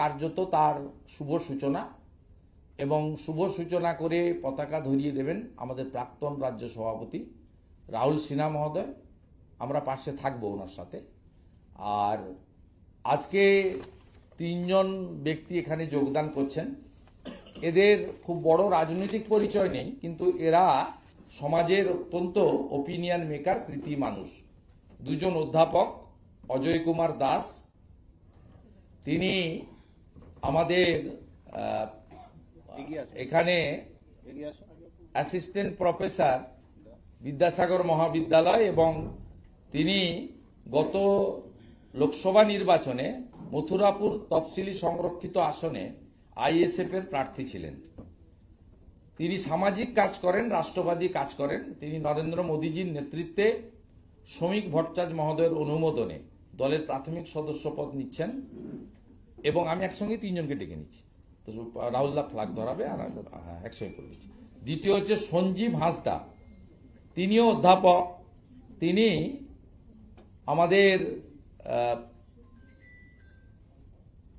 কার্যত তার শুভ সূচনা এবং শুভ সূচনা করে পতাকা ধরিয়ে দেবেন আমাদের প্রাক্তন রাজ্য সভাপতি রাহুল সিনহা মহোদয়। আমরা পাশে থাকব ওনার সাথে। আর আজকে তিনজন ব্যক্তি এখানে যোগদান করছেন। এদের খুব বড় রাজনৈতিক পরিচয় নেই, কিন্তু এরা সমাজের অত্যন্ত ওপিনিয়ন মেকার কৃতি মানুষ। দুজন অধ্যাপক, অজয় কুমার দাস। তিনি আমাদের এখানে অ্যাসিস্ট্যান্ট প্রফেসর বিদ্যাসাগর মহাবিদ্যালয় এবং তিনি গত লোকসভা নির্বাচনে মথুরাপুর তফসিলি সংরক্ষিত আসনে আইএসএফ এর প্রার্থী ছিলেন। তিনি সামাজিক কাজ করেন রাষ্ট্রবাদী কাজ করেন। তিনি নরেন্দ্র মোদীজির নেতৃত্বে শ্রমিক ভট্টাচার্য মহোদয়ের অনুমোদনে দলের প্রাথমিক সদস্য পদ নিচ্ছেন। এবং আমি একসঙ্গে তিনজনকে ডেকে নিচ্ছি। তো রাহুলদা ফ্লাগ ধরাবে আর হ্যাঁ একসঙ্গে করে নিচ্ছি দ্বিতীয় হচ্ছে সঞ্জীব হাঁসদা। তিনিও অধ্যাপক। তিনি আমাদের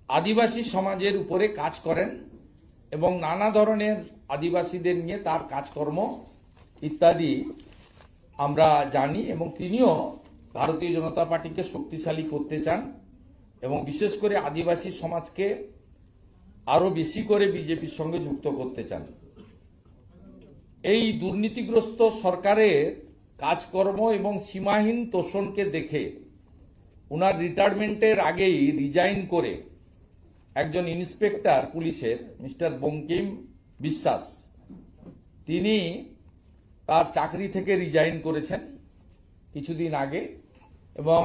আদিবাসী সমাজের উপরে কাজ করেন এবং নানা ধরনের আদিবাসীদের নিয়ে তার কাজকর্ম ইত্যাদি আমরা জানি এবং তিনিও ভারতীয় জনতা পার্টিকে শক্তিশালী করতে চান। এবং বিশেষ করে আদিবাসী সমাজকে আরও বেশি করে বিজেপির সঙ্গে যুক্ত করতে চান। এই দুর্নীতিগ্রস্ত সরকারের কাজকর্ম এবং সীমাহীন তোষণকে দেখে ওনার রিটায়ারমেন্টের আগেই রিজাইন করে একজন ইন্সপেক্টর পুলিশের, মিস্টার বঙ্কিম বিশ্বাস, তিনি তার চাকরি থেকে রিজাইন করেছেন কিছুদিন আগে এবং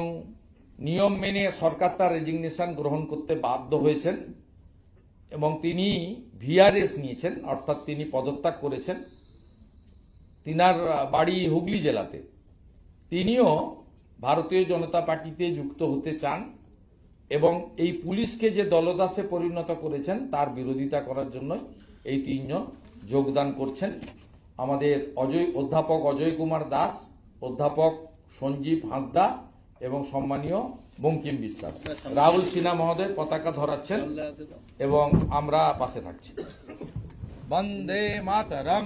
নিয়ম মেনে সরকার তার রেজিগনেশন গ্রহণ করতে বাধ্য হয়েছেন এবং তিনি ভিআরএস নিয়েছেন, অর্থাৎ তিনি পদত্যাগ করেছেন তিনার বাড়ি হুগলি জেলাতে। তিনিও ভারতীয় জনতা পার্টিতে যুক্ত হতে চান এবং এই পুলিশকে যে দলদাসে পরিণত করেছেন তার বিরোধিতা করার জন্য এই তিনজন যোগদান করছেন। আমাদের অজয়, অধ্যাপক অজয় কুমার দাস, অধ্যাপক সঞ্জীব হাঁসদা এবং সম্মানীয় বঙ্কিম বিশ্বাস। রাহুল সিনহা মহোদয় পতাকা ধরাচ্ছেন এবং আমরা পাশে থাকছি। বন্দে মাতরম।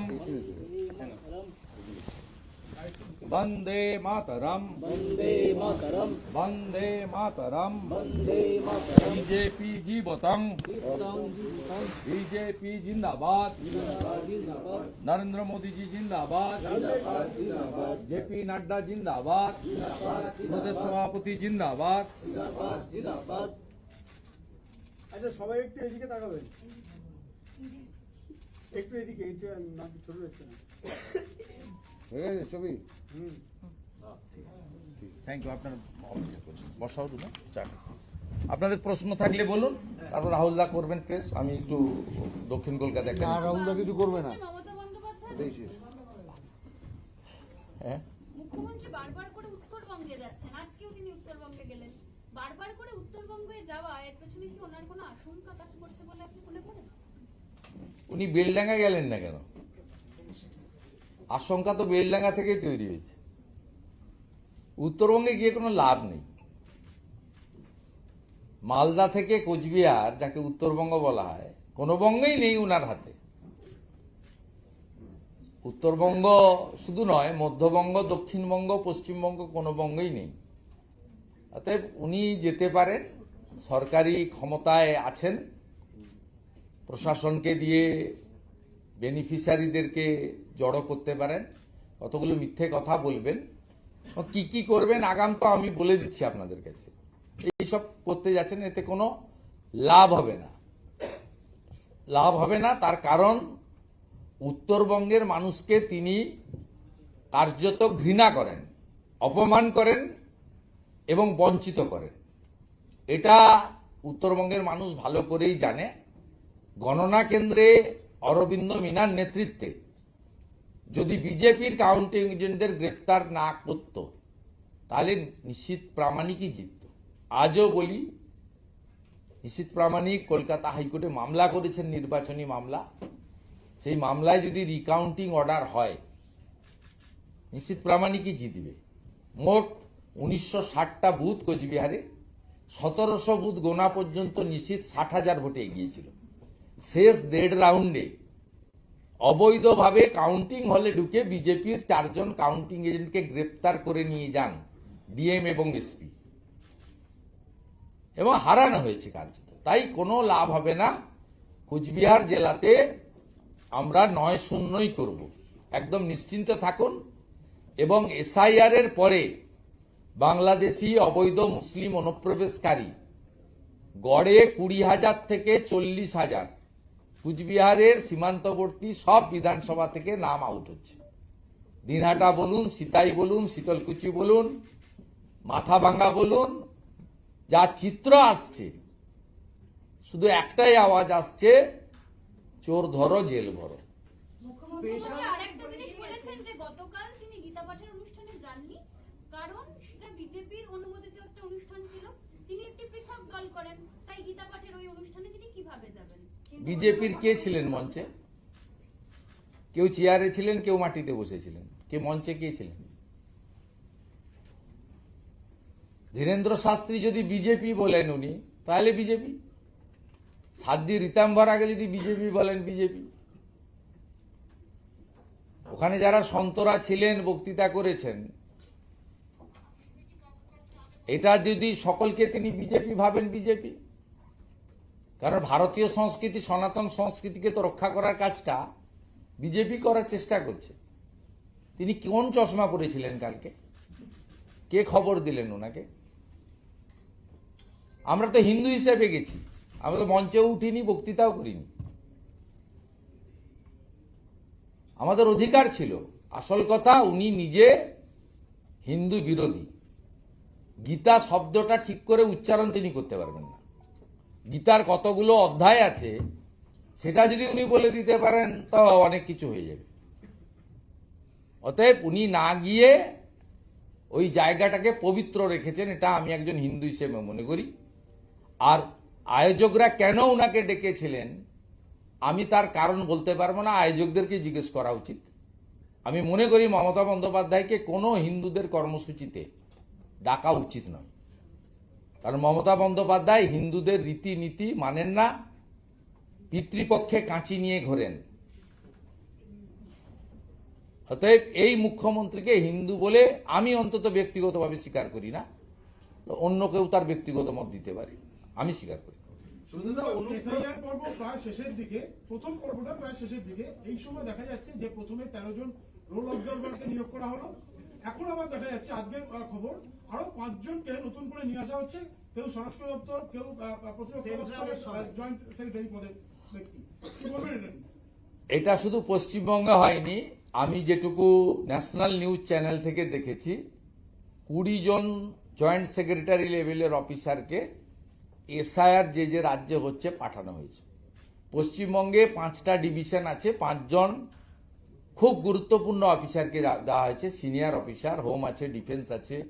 বন্দে মাতরম। বন্দে মাতরম। বন্দে মাতরম। বন্দে মাতরম। বিজেপি জীবতং। কীর্তন জীবন বিজেপি জিন্দাবাদ। জিন্দাবাদ জিন্দাবাদ। নরেন্দ্র মোদীজি জিন্দাবাদ। জিন্দাবাদ জিন্দাবাদ। জেপি নাড্ডা জিন্দাবাদ। প্রদেশ সভাপতি জিন্দাবাদ। জিন্দাবাদ জিন্দাবাদ। আচ্ছা সবাই একটু এদিকে তাকাবেন। একটু এদিকে একটু নাকি ছোট হচ্ছে না হয়ে গেছে ছবি। থ্যাংক ইউ আপনার বসাও দুটো চার আপনাদের প্রশ্ন থাকলে বলুন তারপর রাহুলদা করবেন প্রেস আমি একটু দক্ষিণ কলকাতা একটা রাহুলদা কিছু করবে না। হ্যাঁ? মুখ্যমন্ত্রী বারবার করে উত্তরবঙ্গে যাচ্ছেন। আজকেও তিনি উত্তরবঙ্গে গেলেন। বারবার করে উত্তরবঙ্গে যাওয়া এর পেছনে কি ওনার কোনো আশঙ্কা কাজ করছে বলে আপনি মনে করেন? উনি বেলডাঙ্গা গেলেন না কেন? আশঙ্কা তো বেলডাঙ্গা থেকেই তৈরি হয়েছে। উত্তরবঙ্গে গিয়ে কোনো লাভ নেই। মালদা থেকে কোচবিহার, যাকে উত্তরবঙ্গ বলা হয়, কোনো বঙ্গই নেই উনার হাতে। উত্তরবঙ্গ শুধু নয়, মধ্যবঙ্গ, দক্ষিণবঙ্গ, পশ্চিমবঙ্গ কোনো বঙ্গই নেই। অতএব উনি যেতে পারেন, সরকারি ক্ষমতায় আছেন, প্রশাসনকে দিয়ে, বেনিফিশিয়ারিদেরকে জড়ো করতে পারেন, কতগুলো মিথ্যে কথা বলবেন কি কি করবেন, আগাম তো আমি বলে দিচ্ছি আপনাদের কাছে। এইসব করতে যাচ্ছেন, এতে কোনো লাভ হবে না। লাভ হবে না, তার কারণ উত্তরবঙ্গের মানুষকে তিনি কার্যত ঘৃণা করেন, অপমান করেন এবং বঞ্চিত করেন। এটা উত্তরবঙ্গের মানুষ ভালো করেই জানে। গণনা কেন্দ্রে অরবিন্দ মিনার নেতৃত্বে যদি বিজেপির কাউন্টিং এজেন্টদের গ্রেপ্তার না করত, তাহলে নিশ্চিত প্রামাণিকই জিতত। আজও বলি, নিশ্চিত প্রামাণিক কলকাতা হাইকোর্টে মামলা করেছেন নির্বাচনী মামলা। সেই মামলায় যদি রিকাউন্টিং অর্ডার হয়, নিশ্চিত প্রামাণিকই জিতবে। মোট উনিশশো ষাটটা বুথ কোচবিহারে, সতেরোশো বুথ গোনা পর্যন্ত নিশ্চিত ষাট হাজার ভোটে এগিয়েছিল। শেষ দেড় রাউন্ডে অবৈধভাবে কাউন্টিং হলে ঢুকে বিজেপির চারজন কাউন্টিং এজেন্টকে গ্রেপ্তার করে নিয়ে যান ডিএম এবং এসপি। এবং হারানো হয়েছে কার্যত। তাই কোনো লাভ হবে না। কুচবিহার জেলাতে আমরা নয় শূন্যই করব। একদম নিশ্চিন্ত থাকুন। এবং এসআইআর এর পরে বাংলাদেশি অবৈধ মুসলিম অনুপ্রবেশকারী গড়ে কুড়ি হাজার থেকে চল্লিশ হাজার কুচবিহারের সীমান্তবর্তী সব বিধানসভা থেকে নাম আউট হচ্ছে। দিনহাটা বলুন, সিতাই বলুন, শীতলকুচি বলুন, মাথাভাঙ্গা বলুন, যা চিত্র আসছে, শুধু একটাই আওয়াজ আসছে, চোর ধরো, জেল ভরো মুখ্যমন্ত্রী মহোদয় আরেকটা জিনিস বলেছেন যে গতকাল তিনি গীতা পাঠের অনুষ্ঠানে যাননি কারণ সেটা বিজেপির অনুমোদিত একটা অনুষ্ঠান ছিল তিনি একটি পৃথক দল করেন তাই গীতা পাঠের ওই অনুষ্ঠানে তিনি কীভাবে যাবেন কিন্তু বিজেপির কে ছিলেন মঞ্চে? কেউ চেয়ারে ছিলেন, কেউ মাটিতে বসেছিলেন। কে মঞ্চে কে ছিলেন? ধীরেন্দ্র শাস্ত্রী যদি বিজেপি বলেন উনি, তাহলে বিজেপি। সাদ্দি রীতাম্বর আগে যদি বিজেপি বলেন, বিজেপি। ওখানে যারা সন্তরা ছিলেন, বক্তৃতা করেছেন, এটা যদি সকলকে তিনি বিজেপি ভাবেন, বিজেপি। কারণ ভারতীয় সংস্কৃতি, সনাতন সংস্কৃতিকে তো রক্ষা করার কাজটা বিজেপি করার চেষ্টা করছে। তিনি কোন চশমা পরেছিলেন কালকে? কে খবর দিলেন ওনাকে? আমরা তো হিন্দু হিসেবে গেছি। আমরা তো মঞ্চেও উঠিনি, বক্তৃতাও করিনি। আমাদের অধিকার ছিল। আসল কথা, উনি নিজে হিন্দু বিরোধী। গীতা শব্দটা ঠিক করে উচ্চারণ তিনি করতে পারবেন না। গীতার কতগুলো অধ্যায় আছে, সেটা যদি উনি বলে দিতে পারেন, তো অনেক কিছু হয়ে যাবে। অতএব উনি না গিয়ে ওই জায়গাটাকে পবিত্র রেখেছেন, এটা আমি একজন হিন্দু হিসেবে মনে করি। আর আয়োজকরা কেন ওনাকে ডেকেছিলেন, আমি তার কারণ বলতে পারব না, আয়োজকদেরকে জিজ্ঞেস করা উচিত। আমি মনে করি মমতা বন্দ্যোপাধ্যায়কে কোনো হিন্দুদের কর্মসূচিতে ডাকা উচিত নয়। কারণ মমতা বন্দ্যোপাধ্যায় হিন্দুদের রীতিনীতি মানেন না, পিতৃপক্ষে কাঁচি নিয়ে ঘোরেন। অতএব এই মুখ্যমন্ত্রীকে হিন্দু বলে আমি অন্তত ব্যক্তিগতভাবে স্বীকার করি না অন্য কেউ তার ব্যক্তিগত মত দিতে পারে। আমি স্বীকার করি। শেষের দিকে এই সময় দেখা যাচ্ছে যে প্রথমে তেরো জন রোল অবজারভারকে নিয়োগ করা হলো। এখন আবার দেখা যাচ্ছে আজকের খবর আরও পাঁচজনকে নতুন করে নিয়ে আসা হচ্ছে। কেউ স্বরাষ্ট্র দপ্তর কেউ জয়েন্ট সেক্রেটারি পদের ব্যক্তি। এটা শুধু পশ্চিমবঙ্গে হয়নি আমি যেটুকু ন্যাশনাল নিউজ চ্যানেল থেকে দেখেছি কুড়ি জন জয়েন্ট সেক্রেটারি লেভেলের অফিসারকে এসআইআর যে যে রাজ্যে হচ্ছে পাঠানো হয়েছে। পশ্চিমবঙ্গে পাঁচটা ডিভিশন আছে পাঁচজন খুব গুরুত্বপূর্ণ অফিসারকে দেওয়া হয়েছে। সিনিয়র অফিসার, হোম আছে, ডিফেন্স আছে।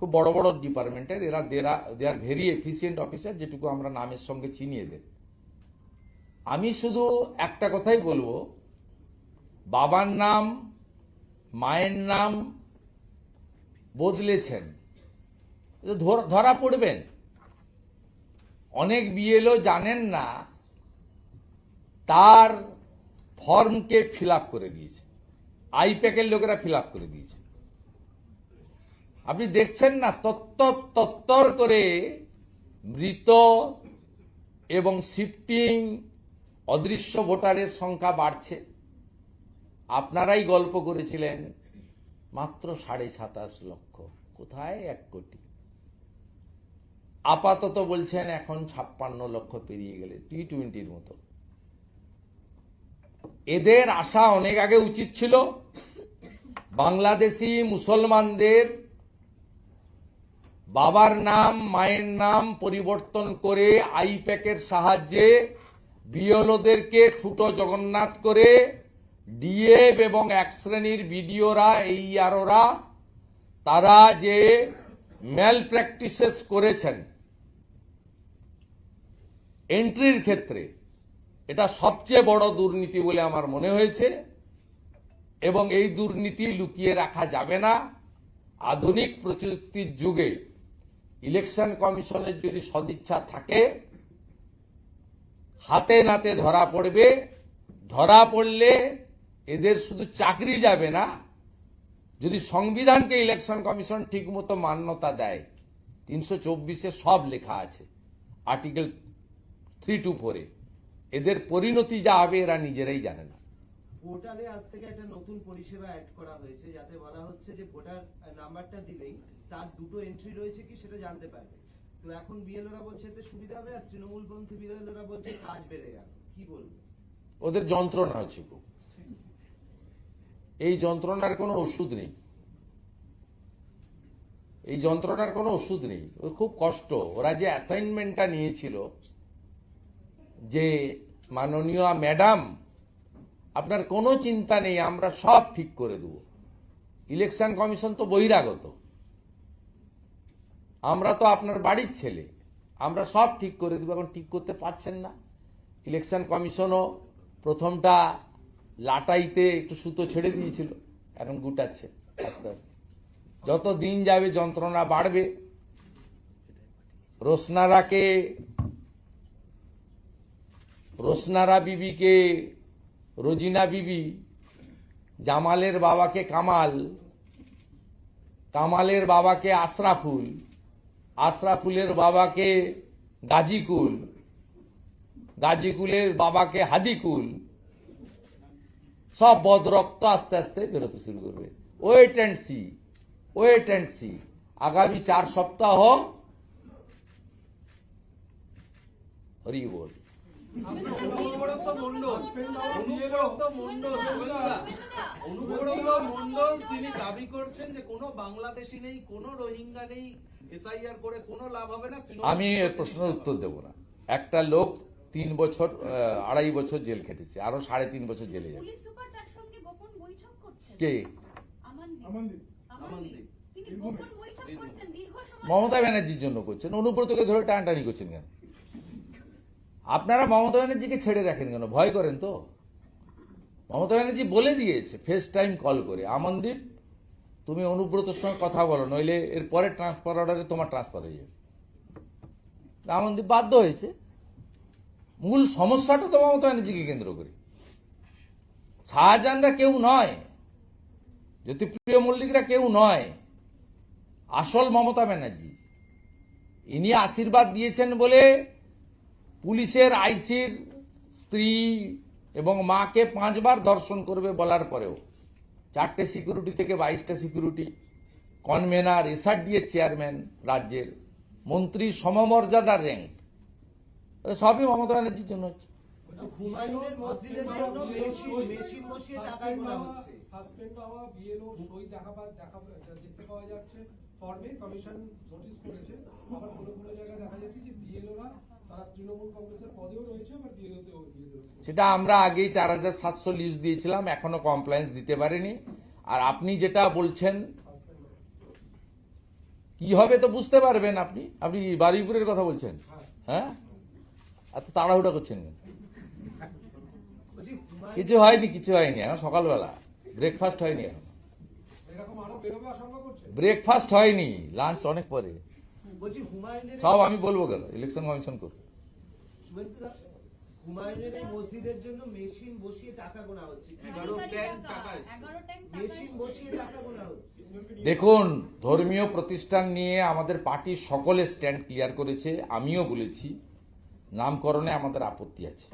খুব বড় বড় ডিপার্টমেন্টের। এরা দেরা, they are very efficient officer, যেটুকু আমরা নামের সঙ্গে চিনি এদের আমি শুধু একটা কথাই বলব। বাবার নাম, মায়ের নাম বদলেছেন। ধর- ধরা পড়বেন। অনেক বিএলও জানেন না তার ফর্মকে ফিল করে দিয়েছে। আইপ্যাকের লোকেরা ফিল করে দিয়েছে। আপনি দেখছেন না, তত্তর তত্তর করে মৃত এবং শিফটিং অদৃশ্য ভোটারের সংখ্যা বাড়ছে। আপনারাই গল্প করেছিলেন, মাত্র সাড়ে সাতাশ লক্ষ। কোথায়? এক কোটি। আপাতত বলছেন এখন ছাপ্পান্ন লক্ষ পেরিয়ে গেলে, টি টোয়েন্টির মতো। এদের আশা অনেক আগে উচিত ছিল। বাংলাদেশি মুসলমানদের বাবার নাম, মায়ের নাম পরিবর্তন করে আইপ্যাকের সাহায্যে বিয়লদেরকে ঠুটো জগন্নাথ করে ডিএফ এবং এক শ্রেণির বিডিওরা এই আরোরা তারা যে ম্যাল প্র্যাকটিসেস করেছেন। এন্ট্রির ক্ষেত্রে এটা সবচেয়ে বড় দুর্নীতি বলে আমার মনে হয়েছে। এবং এই দুর্নীতি লুকিয়ে রাখা যাবে না। আধুনিক প্রযুক্তির যুগে ইলেকশন কমিশনের যদি সদিচ্ছা থাকে, হাতে নাতে ধরা পড়বে। ধরা পড়লে এদের শুধু চাকরি যাবে না, যদি সংবিধানকে ইলেকশন কমিশন ঠিকমতো মান্যতা দেয়, তিনশো চব্বিশে সব লেখা আছে, আর্টিকেল থ্রি টু ফোরে। এদের পরিণতি যা হবে এরা নিজেরাই জানে না। পোর্টালে আজ থেকে একটা নতুন পরিষেবা অ্যাড করা হয়েছে যাতে বলা হচ্ছে যে ভোটার নাম্বারটা দিলেই তার দুটো এন্ট্রি রয়েছে কি সেটা জানতে পারবে। তো এখন বিএলওরা বলছে এতে সুবিধা হবে আর তৃণমূলপন্থী বিএলওরা বলছে কাজ বেড়ে গেল। কি বলব? ওদের যন্ত্রণা হচ্ছে খুব। এই যন্ত্রণার কোনো ওষুধ নেই। এই যন্ত্রণার কোনো ওষুধ নেই। ও খুব কষ্ট। ওরা যে অ্যাসাইনমেন্টটা নিয়েছিল যে মাননীয় ম্যাডাম, আপনার কোনো চিন্তা নেই, আমরা সব ঠিক করে দেব। ইলেকশন কমিশন তো বহিরাগত। আমরা তো আপনার বাড়ির ছেলে, আমরা সব ঠিক করে দেবো। এখন ঠিক করতে পারছেন না। ইলেকশন কমিশনও প্রথমটা লাটাইতে একটু সুতো ছেড়ে দিয়েছিল, এখন গুটাচ্ছে আস্তে আস্তে। যত দিন যাবে, যন্ত্রণা বাড়বে। রোসনারাকে রোসনারা বিবিকে, রোজিনা বিবি, জামালের বাবাকে কামাল, কামালের বাবাকে আশরাফুল, আশরাফুলের বাবাকে গাজীকুল, গাজীকুলের বাবাকে হাদিকুল। সব বদরক্ত আস্তে আস্তে বেরোতে শুরু করবে। Wait and see wait and see আগামী চার সপ্তাহ হরি বল। মন্ডল মন্ডল মন্ডল তিনি দাবি করছেন যে কোনো বাংলাদেশি নেই কোনো রোহিঙ্গা নেই এসআইআর করে কোনো লাভ হবে না আমি এর প্রশ্নের উত্তর দেব না। একটা লোক তিন বছর আড়াই বছর জেল খেটেছে আরও সাড়ে তিন বছর জেলে যাবে। পুলিশ সুপার তার সঙ্গে গোপন বৈঠক করছেন। কে? আমানদীপ। আমানদীপ। আমানদীপ। তিনি গোপন বৈঠক করছেন দীর্ঘ সময় মমতা ব্যানার্জির জন্য করছেন অনুব্রতকে ধরে টানটানি করছেন কেন? আপনারা মমতা ব্যানার্জিকে ছেড়ে রাখেন কেন? ভয় করেন তো? মমতা ব্যানার্জি বলে দিয়েছে ফেস টাইম কল করে। আমনদীপ, তুমি অনুব্রতর সঙ্গে কথা বলো, নইলে এর পরে ট্রান্সফার অর্ডারে তোমার ট্রান্সফার হয়ে যাবে। আমনদীপ বাধ্য হয়েছে। মূল সমস্যাটা তো মমতা ব্যানার্জিকে কেন্দ্র করে। শাহজাহানরা কেউ নয়, জ্যোতিপ্রিয় মল্লিকরা কেউ নয়, আসল মমতা ব্যানার্জি। ইনি আশীর্বাদ দিয়েছেন বলে পুলিশের আইসির স্ত্রী এবং মাকে পাঁচবার ধর্ষণ করবে বলার পরেও চারটে সিকিউরিটি থেকে বাইশটা সিকিউরিটি কনভেনার এসআরডি এর চেয়ারম্যান রাজ্যের মন্ত্রী সমমর্যাদার র্যাঙ্ক। সবই মমতা ব্যানার্জির জন্য হচ্ছে। দেখা যাচ্ছে। ফর্মে কমিশন নোটিশ করেছে। আবার কোনো কোনো জায়গায় দেখা যাচ্ছে যে বিএলওরা সেটা আমরা আগেই চার হাজার সাতশো লিস্ট দিয়েছিলাম এখনও কমপ্লায়েন্স দিতে পারেনি। আর আপনি যেটা বলছেন কি হবে তো বুঝতে পারবেন আপনি? আপনি বারুইপুরের কথা বলছেন হ্যাঁ? এত তাড়াহুড়া করছেন? কিছু হয়নি কিছু হয়নি এখন সকালবেলা। ব্রেকফাস্ট হয়নি এখন। ব্রেকফাস্ট হয়নি লাঞ্চ অনেক পরে। বলছি হুমায়ুনের সব আমি বলব কেন? ইলেকশন কমিশন করবে হুমায়ুনের এই মসজিদের জন্য মেশিন বসিয়ে টাকা গোনা হচ্ছে। এগারো হাজারি ট্যাঙ্ক টাকা, টাকা এসেছে। এগারো ট্যাঙ্ক টাকা মেশিন বসিয়ে টাকা গোনা হচ্ছে। দেখুন ধর্মীয় প্রতিষ্ঠান নিয়ে আমাদের পার্টির সকলে স্ট্যান্ড ক্লিয়ার করেছে আমিও বলেছি নামকরণে আমাদের আপত্তি আছে।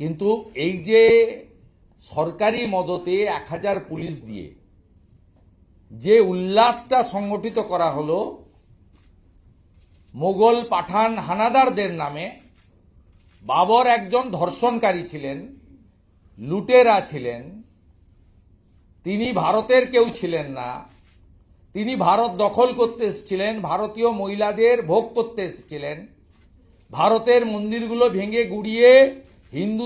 কিন্তু এই যে সরকারি মদতে এক হাজার পুলিশ দিয়ে যে উল্লাসটা সংগঠিত করা হলো মোগল পাঠান হানাদারদের নামে, বাবর একজন ধর্ষণকারী ছিলেন, লুটেরা ছিলেন, তিনি ভারতের কেউ ছিলেন না, তিনি ভারত দখল করতে এসেছিলেন, ভারতীয় মহিলাদের ভোগ করতে এসেছিলেন, ভারতের মন্দিরগুলো ভেঙে গুড়িয়ে হিন্দু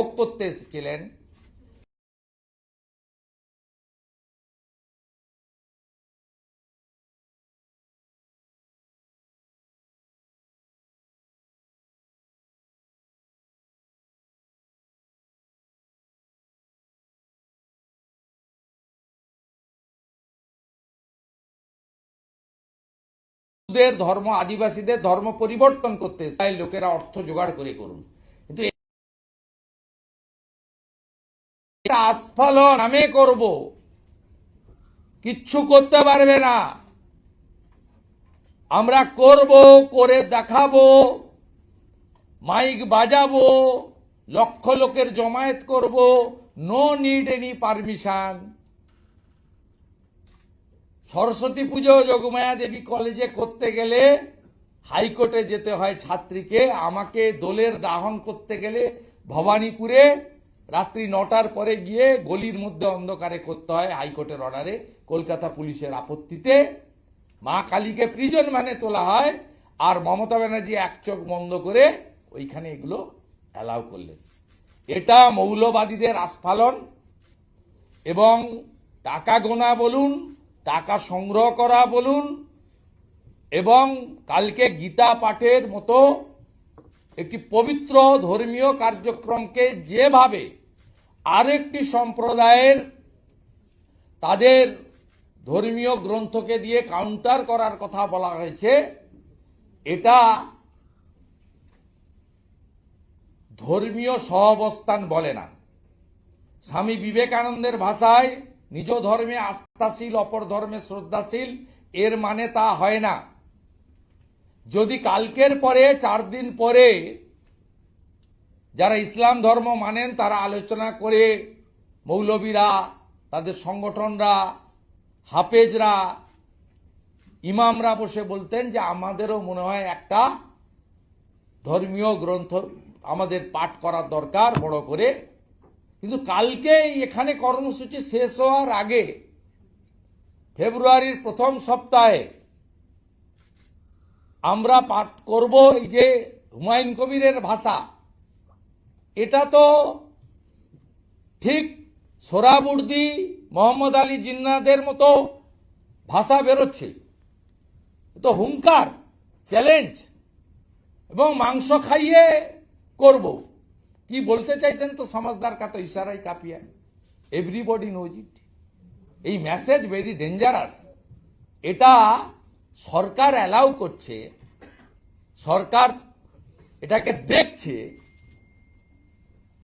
ভোগ করতে এসেছিলেন ধর্ম আদিবাসীদের ধর্ম পরিবর্তন করতে তাই লোকেরা অর্থ জোগাড় করে করুন। এটা আস্ফালন আমি করব। কিচ্ছু করতে পারবে না। আমরা করব, করে দেখাবো, মাইক বাজাবো, লক্ষ লোকের জমায়েত করব no need any permission Saraswati Puja Jogmaya Devi কলেজে করতে গেলে হাইকোর্টে যেতে হয় ছাত্রীকে, আমাকে দোলের দাহন করতে গেলে ভবানীপুরে রাত্রি নটার পরে গিয়ে গলির মধ্যে অন্ধকারে করতে হয় হাইকোর্টের অর্ডারে। কলকাতা পুলিশের আপত্তিতে মা কালীকে প্রিজন মানে তোলা হয় আর মমতা ব্যানার্জি এক চোখ বন্ধ করে ওইখানে এগুলো অ্যালাউ করলেন। এটা মৌলবাদীদের আস্ফালন এবং টাকা গোনা বলুন, টাকা সংগ্রহ করা বলুন এবং কালকে গীতা পাঠের মতো একটি পবিত্র ধর্মীয় কার্যক্রমকে যেভাবে আরেকটি সম্প্রদায়ের তাদের ধর্মীয় গ্রন্থকে দিয়ে কাউন্টার করার কথা বলা হয়েছে, এটা ধর্মীয় সহাবস্থান বলে না। স্বামী বিবেকানন্দের ভাষায় নিজ ধর্মে আস্থাশীল, অপর ধর্মে শ্রদ্ধাশীল, এর মানে তা হয় না। যদি কালকের পরে, চার দিন পরে যারা ইসলাম ধর্ম মানেন, তারা আলোচনা করে মৌলবীরা, তাদের সংগঠনরা, হাফেজরা, ইমামরা বসে বলতেন যে আমাদেরও মনে হয় একটা ধর্মীয় গ্রন্থ আমাদের পাঠ করার দরকার, বড় করে। কিন্তু কালকে এখানে কর্মসূচি শেষ হওয়ার আগে ফেব্রুয়ারির প্রথম সপ্তাহে আমরা পাঠ করব এই যে হুমায়ুন কবিরের ভাষা। এটা তো ঠিক সোরাবুর্দি, মোহাম্মদ আলী জিন্নাদের মতো ভাষা বেরোচ্ছে। তো হুঙ্কার, চ্যালেঞ্জ এবং মাংস খাইয়ে করব। কি বলতে চাইছেন তো সমাজদার কা তো ইশারাই কাপিয়া এভরিবডি নোজ ইট এই মেসেজ ভেরি ডেঞ্জারাস এটা সরকার অ্যালাউ করছে, সরকার এটাকে দেখছে